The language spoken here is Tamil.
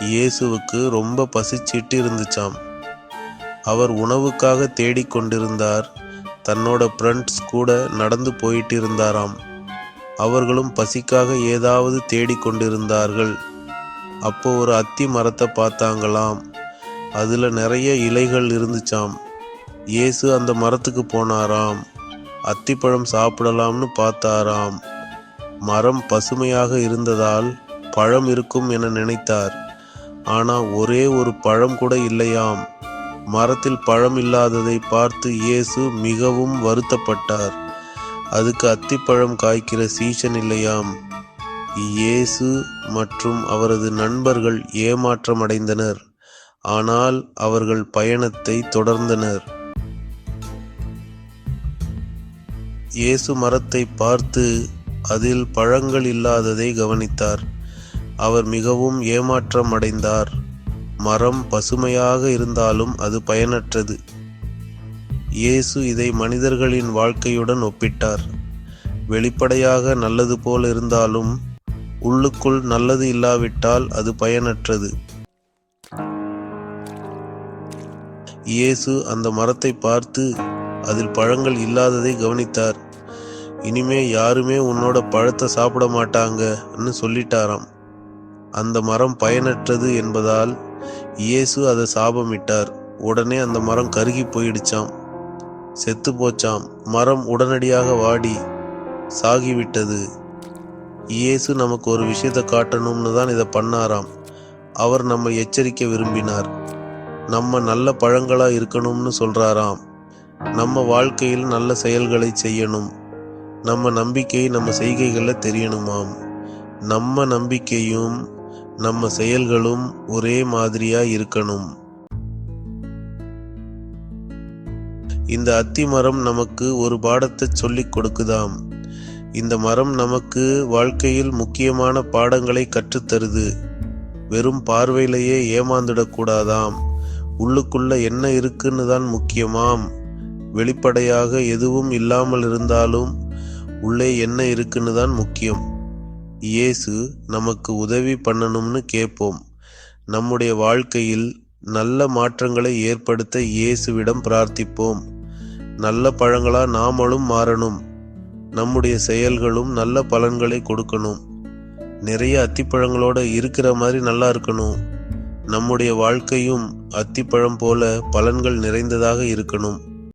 இயேசுவுக்கு ரொம்ப பசிச்சிட்டு இருந்துச்சாம். அவர் உணவுக்காக தேடிக்கொண்டிருந்தார் தன்னோட ஃப்ரெண்ட்ஸ் கூட நடந்து போயிட்டு இருந்தாராம். அவர்களும் பசிக்காக ஏதாவது தேடிக்கொண்டிருந்தார்கள் அப்போ ஒரு அத்தி மரத்தை பார்த்தாங்களாம். அதில் நிறைய இலைகள் இருந்துச்சாம். இயேசு அந்த மரத்துக்கு போனாராம். அத்திப்பழம் சாப்பிடலாம்னு பார்த்தாராம். மரம் பசுமையாக இருந்ததால் பழம் இருக்கும் என நினைத்தார். ஆனால் ஒரே ஒரு பழம் கூட இல்லையாம். மரத்தில் பழம் இல்லாததை பார்த்து இயேசு மிகவும் வருத்தப்பட்டார். அதுக்கு அத்திப்பழம் காய்க்கிற சீசன் இல்லையாம். இயேசு மற்றும் அவரது நண்பர்கள் ஏமாற்றமடைந்தனர். ஆனால் அவர்கள் பயணத்தை தொடர்ந்தனர். இயேசு மரத்தை பார்த்து அதில் பழங்கள் இல்லாததை கவனித்தார். அவர் மிகவும் ஏமாற்றம் அடைந்தார் மரம் பசுமையாக இருந்தாலும் அது பயனற்றது. இயேசு இதை மனிதர்களின் வாழ்க்கையுடன் ஒப்பிட்டார். வெளிப்படையாக நல்லது போல் இருந்தாலும் உள்ளுக்குள் நல்லது இல்லாவிட்டால் அது பயனற்றது. இயேசு அந்த மரத்தை பார்த்து அதில் பழங்கள் இல்லாததை கவனித்தார். இனிமே யாருமே உன்னோட பழத்தை சாப்பிட மாட்டாங்கன்னு சொல்லிட்டாராம். அந்த மரம் பயனற்றது என்பதால் இயேசு அதை சாபமிட்டார். உடனே அந்த மரம் கருகி போயிடுச்சாம். செத்து போச்சாம். மரம் உடனடியாக வாடி சாகிவிட்டது. இயேசு நமக்கு ஒரு விஷயத்தை காட்டணும்னு தான் இதை பண்ணாராம். அவர் நம்ம எச்சரிக்க விரும்பினார். நம்ம நல்ல பழங்களாக இருக்கணும்னு சொல்கிறாராம் நம்ம வாழ்க்கையில் நல்ல செயல்களை செய்யணும். நம்ம நம்பிக்கை நம்ம செய்கைகளில் தெரியணுமாம். நம்ம நம்பிக்கையும் நம்ம செயல்களும் ஒரே மாதிரியா இருக்கணும். இந்த அத்தி மரம் நமக்கு ஒரு பாடத்தை சொல்லிக் கொடுக்குதாம். இந்த மரம் நமக்கு வாழ்க்கையில் முக்கியமான பாடங்களை கற்றுத்தருது. வெறும் பார்வையிலேயே ஏமாந்துடக்கூடாதாம் உள்ளுக்குள்ள என்ன இருக்குன்னு தான் முக்கியமாம். வெளிப்படையாக எதுவும் இல்லாமல் இருந்தாலும் உள்ளே என்ன இருக்குன்னு தான் முக்கியம். இயேசு நமக்கு உதவி பண்ணணும்னு கேட்போம். நம்முடைய வாழ்க்கையில் நல்ல மாற்றங்களை ஏற்படுத்த இயேசுவிடம் பிரார்த்திப்போம். நல்ல பழங்களா நாமளும் மாறணும். நம்முடைய செயல்களும் நல்ல பலன்களை கொடுக்கணும். நிறைய அத்திப்பழங்களோட இருக்கிற மாதிரி நல்லா இருக்கணும். நம்முடைய வாழ்க்கையும் அத்திப்பழம் போல பலன்கள் நிறைந்ததாக இருக்கணும்.